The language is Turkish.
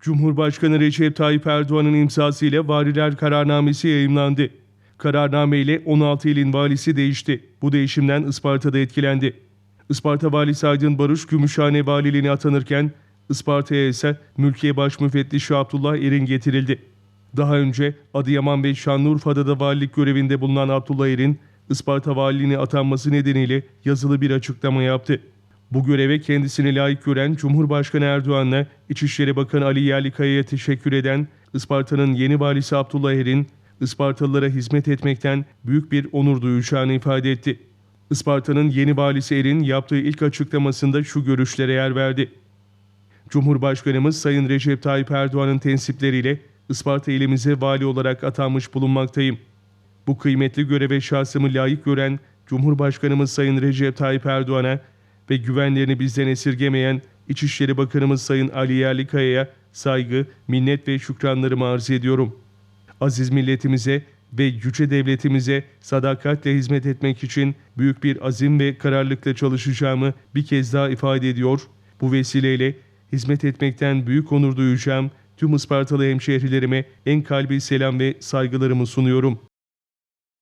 Cumhurbaşkanı Recep Tayyip Erdoğan'ın imzasıyla Valiler Kararnamesi yayımlandı. Kararname ile 16 ilin valisi değişti. Bu değişimden Isparta'da etkilendi. Isparta Valisi Aydın Barış Gümüşhane valiliğine atanırken Isparta'ya ise Mülkiye Baş Müfettişi Abdullah Erin getirildi. Daha önce Adıyaman ve Şanlıurfa'da da valilik görevinde bulunan Abdullah Erin, Isparta valiliğine atanması nedeniyle yazılı bir açıklama yaptı. Bu göreve kendisini layık gören Cumhurbaşkanı Erdoğan'la İçişleri Bakanı Ali Yerlikaya'ya teşekkür eden Isparta'nın yeni valisi Abdullah Er'in Ispartalılara hizmet etmekten büyük bir onur duyacağını ifade etti. Isparta'nın yeni valisi Er'in yaptığı ilk açıklamasında şu görüşlere yer verdi. Cumhurbaşkanımız Sayın Recep Tayyip Erdoğan'ın tensipleriyle Isparta ilimize vali olarak atanmış bulunmaktayım. Bu kıymetli göreve şahsımı layık gören Cumhurbaşkanımız Sayın Recep Tayyip Erdoğan'a ve güvenlerini bizden esirgemeyen İçişleri Bakanımız Sayın Ali Yerlikaya'ya saygı, minnet ve şükranlarımı arz ediyorum. Aziz milletimize ve yüce devletimize sadakatle hizmet etmek için büyük bir azim ve kararlılıkla çalışacağımı bir kez daha ifade ediyor. Bu vesileyle hizmet etmekten büyük onur duyacağım tüm Ispartalı hemşehrilerime en kalbi selam ve saygılarımı sunuyorum.